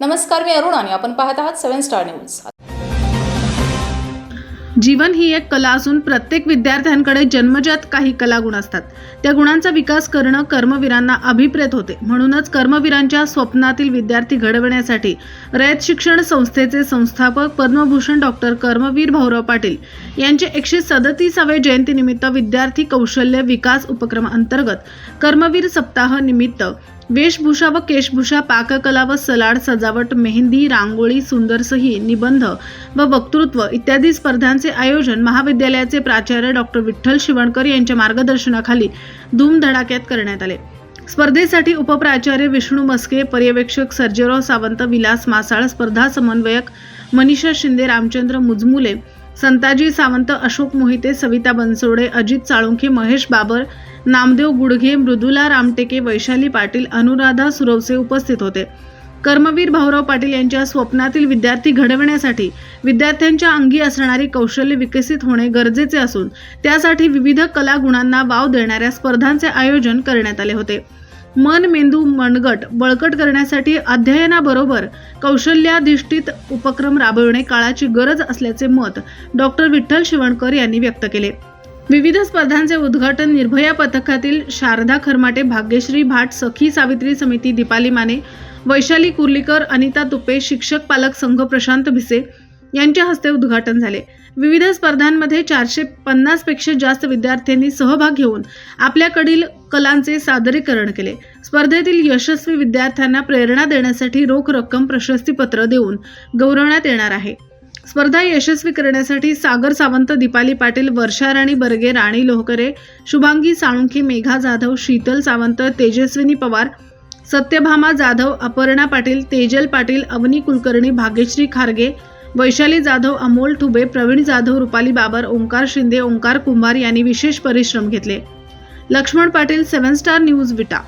नमस्कार मी अरुण आणि आपण पाहत आहात सेव्हन स्टार न्यूज जीवन ही एक कला असून प्रत्येक विद्यार्थ्यांकडे जन्मजात काही कलागुण असतात. त्या गुणांचा विकास करणं कर्मवीरांना अभिप्रेत होते. म्हणूनच कर्मवीरांच्या स्वप्नातील विद्यार्थी घडवण्यासाठी रयत शिक्षण संस्थेचे संस्थापक पद्मभूषण डॉक्टर कर्मवीर भाऊराव पाटील यांचे एकशे सदतीसावे जयंतीनिमित्त विद्यार्थी कौशल्य विकास उपक्रमाअंतर्गत कर्मवीर सप्ताह निमित्त वेशभूषा व केशभूषा पाककला व सलाड सजावट मेहंदी रांगोळी सुंदरसही निबंध व वक्तृत्व इत्यादी स्पर्धांचे आयोजन महाविद्यालयाचे प्राचार्य डॉक्टर विठ्ठल शिवणकर यांच्या मार्गदर्शनाखाली धूमधडाक्यात करण्यात आले. स्पर्धेसाठी उपप्राचार्य विष्णू मस्के पर्यवेक्षक सर्जेराव सावंत विलास मासाळ स्पर्धा समन्वयक मनीषा शिंदे रामचंद्र मुजमुले संताजी सावंत अशोक मोहिते सविता बनसोडे अजित साळुंखे महेश बाबर नामदेव गुडघे मृदुला रामटेके वैशाली पाटील अनुराधा सुरवसे उपस्थित होते. कर्मवीर भाऊराव पाटील यांच्या स्वप्नातील विद्यार्थी घडवण्यासाठी विद्यार्थ्यांच्या अंगी असणारी कौशल्य विकसित होणे गरजेचे असून त्यासाठी विविध कला गुणांना वाव देणाऱ्या स्पर्धांचे आयोजन करण्यात आले होते. मन मेंदू मनगट बळकट करण्यासाठी अध्ययनाबरोबर कौशल्याधिष्ठित उपक्रम राबविणे काळाची गरज असल्याचे मत डॉक्टर विठ्ठल शिवणकर यांनी व्यक्त केले. विविध स्पर्धांचे उद्घाटन निर्भया पथकातील शारदा खरमाटे भाग्यश्री भाट सखी सावित्री समिती दीपाली माने वैशाली कुर्लीकर अनिता तुपे शिक्षक पालक संघ प्रशांत भिसे यांच्या हस्ते उद्घाटन झाले. विविध स्पर्धांमध्ये चारशे पन्नासपेक्षा जास्त विद्यार्थ्यांनी सहभाग घेऊन आपल्याकडील कलांचे सादरीकरण केले. स्पर्धेतील यशस्वी विद्यार्थ्यांना प्रेरणा देण्यासाठी रोख रक्कम प्रशस्तीपत्र देऊन गौरवण्यात येणार आहे. स्पर्धा यशस्वी करण्यासाठी सागर सावंत दीपाली पाटील वर्षा राणी बर्गे राणी लोहकरे शुभांगी साळुंखे मेघा जाधव शीतल सावंत तेजस्विनी पवार सत्यभामा जाधव अपर्णा पाटील तेजल पाटील अवनी कुलकर्णी भाग्यश्री खारगे वैशाली जाधव अमोल ठुबे प्रवीण जाधव रुपाली बाबर ओंकार शिंदे ओंकार कुंभार यांनी विशेष परिश्रम घेतले. Laxman Patil seven star news Vita